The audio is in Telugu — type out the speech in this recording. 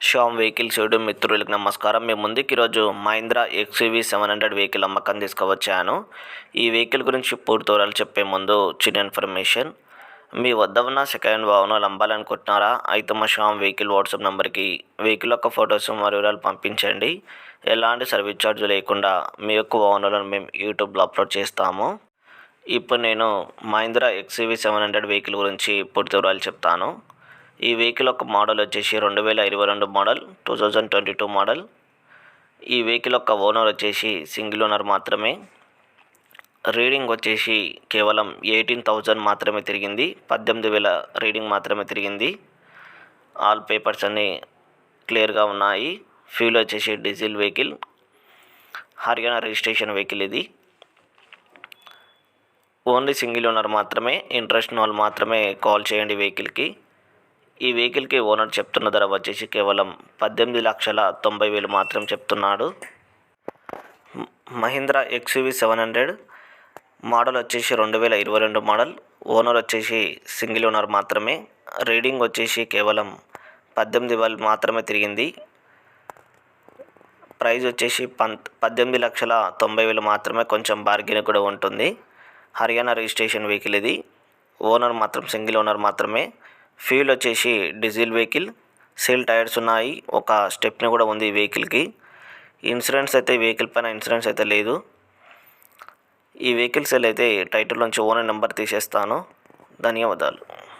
శ్యామ్ వెహికల్ యూట్యూబ్ మిత్రులకు నమస్కారం. మేము ముందుకు ఈరోజు Mahindra XUV seven hundred vehicle అమ్మకం తీసుకువచ్చాను. ఈ వెహికల్ గురించి పూర్తి వివరాలు చెప్పే ముందు చిన్న ఇన్ఫర్మేషన్. మీ వద్ద ఉన్న సెకండ్ హ్యాండ్ వాహనాలు అమ్మాలనుకుంటున్నారా? అయితే మా శ్యామ్ వెహికల్ వాట్సాప్ నెంబర్కి వెహికల్ యొక్క ఫొటోస్ మరియు వివరాలు పంపించండి. ఎలాంటి సర్వీస్ ఛార్జ్ లేకుండా మీ యొక్క వాహనాలను మేము యూట్యూబ్లో అప్లోడ్ చేస్తాము. ఇప్పుడు నేను Mahindra XUV seven hundred vehicle గురించి పూర్తి వివరాలు చెప్తాను. ఈ వెహికల్ యొక్క మోడల్ వచ్చేసి రెండు వేల ఇరవై రెండు model two thousand twenty two model. ఈ వెహికల్ యొక్క ఓనర్ వచ్చేసి సింగిల్ ఓనర్ మాత్రమే. రీడింగ్ వచ్చేసి కేవలం ఎయిటీన్ థౌజండ్ మాత్రమే తిరిగింది పద్దెనిమిది వేల రీడింగ్ మాత్రమే తిరిగింది. ఆల్ పేపర్స్ అన్నీ క్లియర్గా ఉన్నాయి. ఫ్యూల్ వచ్చేసి diesel vehicle Haryana registration vehicle ఇది. ఓన్లీ సింగిల్ ఓనర్ మాత్రమే ఇంట్రెస్ట్ వాళ్ళు మాత్రమే కాల్ చేయండి వెహికల్కి. ఈ వెహికల్కి ఓనర్ చెప్తున్న ధర వచ్చేసి కేవలం పద్దెనిమిది లక్షల తొంభై వేలు మాత్రం చెప్తున్నాడు. Mahindra XUV seven hundred model వచ్చేసి రెండు వేల ఇరవై రెండు మోడల్ ఓనర్ వచ్చేసి సింగిల్ ఓనర్ మాత్రమే. రీడింగ్ వచ్చేసి కేవలం పద్దెనిమిది వేలు మాత్రమే తిరిగింది. ప్రైస్ వచ్చేసి పన్ పద్దెనిమిది లక్షల తొంభై వేలు మాత్రమే కొంచెం బార్గెన్ కూడా ఉంటుంది. హర్యానా రిజిస్ట్రేషన్ వెహికల్ ఇది. ఓనర్ మాత్రం సింగిల్ ఓనర్ మాత్రమే. ఫ్యూల్ వచ్చేసి డీజిల్ వెహికల్. సీల్ టైర్స్ ఉన్నాయి. ఒక స్టెప్ని కూడా ఉంది ఈ వెహికల్కి. ఇన్సూరెన్స్ అయితే వెహికల్ పైన ఇన్సూరెన్స్ అయితే లేదు. ఈ వెహికల్ సెల్ అయితే టైటిల్ నుంచి ఓనర్ నెంబర్ తీసేస్తాను. ధన్యవాదాలు.